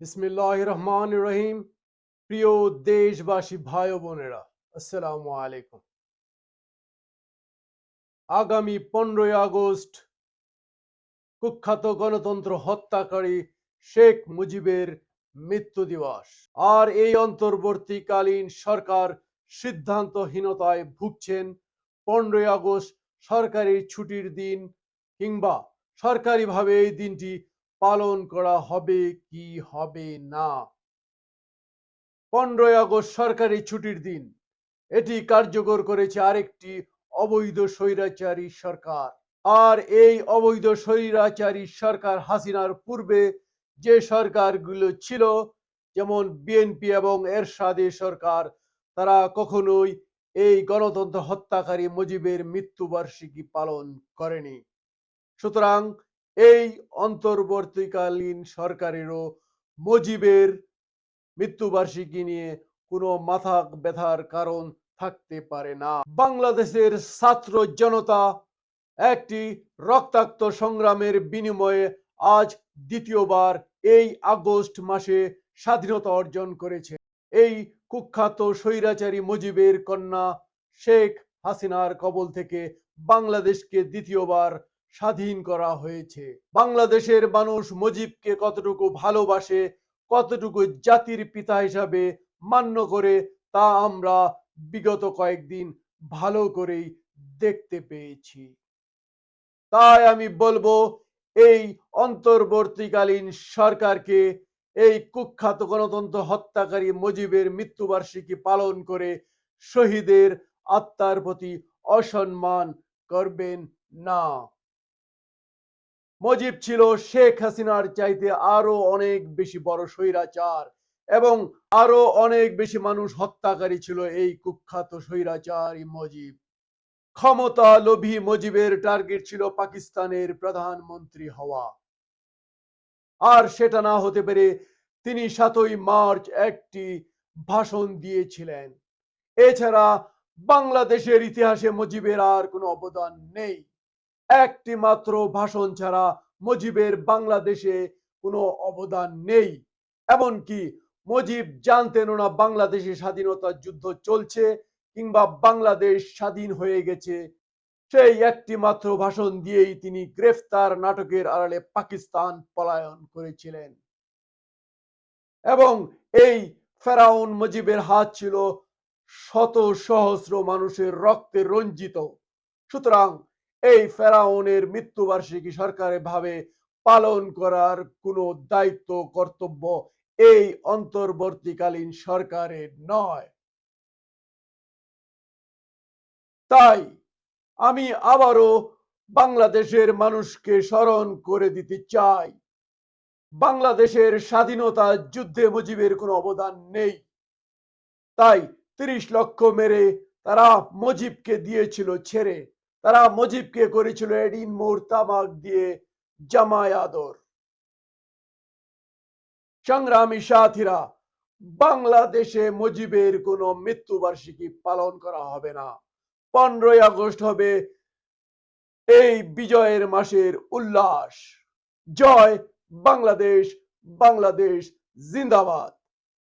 বিসমিল্লাহ রহমান রহিম প্রিয় দেশবাসী, ভাই বোনেরা, আসসালামু আলাইকুম। আগামী পনেরোই আগস্ট কুখ্যাত গণতন্ত্র হত্যাকারী শেখ মুজিবের মৃত্যু দিবস। আর এই অন্তর্বর্তীকালীন সরকার সিদ্ধান্তহীনতায় ভুগছেন পনেরোই আগস্ট সরকারি ছুটির দিন কিংবা সরকারিভাবে এই দিনটি পালন করা হবে কি হবে না? পনেরোই আগস্ট সরকারি ছুটির দিন। এটি কার্যকর করেছে আরেকটি অবৈধ স্বৈরাচারী সরকার। আর এই অবৈধ স্বৈরাচারী সরকার হাসিনার পূর্বে যে সরকারগুলো ছিল, যেমন বিএনপি এবং এরশাদে সরকার, তারা কখনোই এই গণতন্ত্র হত্যাকারী মুজিবের মৃত্যুবার্ষিকী পালন করেনি। সুতরাং এই অন্তর্বর্তীকালীন সরকারেরও মুজিবের মৃত্যুবার্ষিকী নিয়ে কোনো মাথা ব্যথার কারণ থাকতে পারে না। বাংলাদেশের ছাত্র জনতা একটি রক্তাক্ত সংগ্রামের বিনিময়ে আজ দ্বিতীয়বার এই আগস্ট মাসে স্বাধীনতা অর্জন করেছে। এই কুখ্যাত স্বৈরাচারী মুজিবের কন্যা শেখ হাসিনার কবল থেকে বাংলাদেশকে দ্বিতীয়বার স্বাধীন করা হয়েছে। বাংলাদেশের মানুষ মুজিবকে কতটুকু ভালোবাসে, কতটুকু জাতির পিতা হিসাবে মান্য করে, তা আমরা বিগত কয়েকদিন ভালো করেই দেখতে পেয়েছি। তাই আমি বলব, এই অন্তর্বর্তীকালীন সরকারকে এই কুখ্যাত গণতন্ত্র হত্যাকারী মুজিবের মৃত্যুবার্ষিকী পালন করে শহীদের আত্মার প্রতি অসম্মান করবেন না। মুজিব ছিল শেখ হাসিনার চাইতে আরও অনেক বেশি বড় স্বৈরাচার এবং আরও অনেক বেশি মানুষ হত্যাকারী ছিল এই কুখ্যাত স্বৈরাচারী মুজিব। ক্ষমতা লোভী মুজিবের টার্গেট ছিল পাকিস্তানের প্রধানমন্ত্রী হওয়া। আর সেটা না হতে পেরে তিনি সাতই মার্চ একটি ভাষণ দিয়েছিলেন। এছাড়া বাংলাদেশের ইতিহাসে মজিবের আর কোনো অবদান নেই। একটি মাত্র ভাষণ ছাড়া মুজিবের বাংলাদেশে কোনো অবদান নেই। এমনকি মুজিব জানতেন না বাংলাদেশে স্বাধীনতার যুদ্ধ চলছে কিংবা বাংলাদেশ স্বাধীন হয়ে গেছে। সেই একটি মাত্র ভাষণ দিয়েই তিনি গ্রেফতার নাটকের আড়ালে পাকিস্তান পলায়ন করেছিলেন। এবং এই ফেরাউন মুজিবের হাত ছিল শত সহস্র মানুষের রক্তে রঞ্জিত। সুতরাং এই ফেরাউনের মৃত্যুবার্ষিকী সরকারে ভাবে পালন করার কোনো দায়িত্ব, কর্তব্য এই অন্তর্বর্তীকালীন সরকারের নয়। তাই আমি আবারও বাংলাদেশের মানুষকে স্মরণ করে দিতে চাই। বাংলাদেশের স্বাধীনতা যুদ্ধে মুজিবের কোনো অবদান নেই। তাই তিরিশ লক্ষ মেরে তারা মুজিবকে দিয়েছিল ছেড়ে। তারা মুজিবকে করেছিল এডিন মোর তামাক দিয়ে জামায় আদর। সংগ্রামী সাথীরা, বাংলাদেশে মুজিবের কোনো মৃত্যুবার্ষিকী পালন করা হবে না। পনেরোই আগস্ট হবে এই বিজয়ের মাসের উল্লাস। জয় বাংলাদেশ বাংলাদেশ জিন্দাবাদ।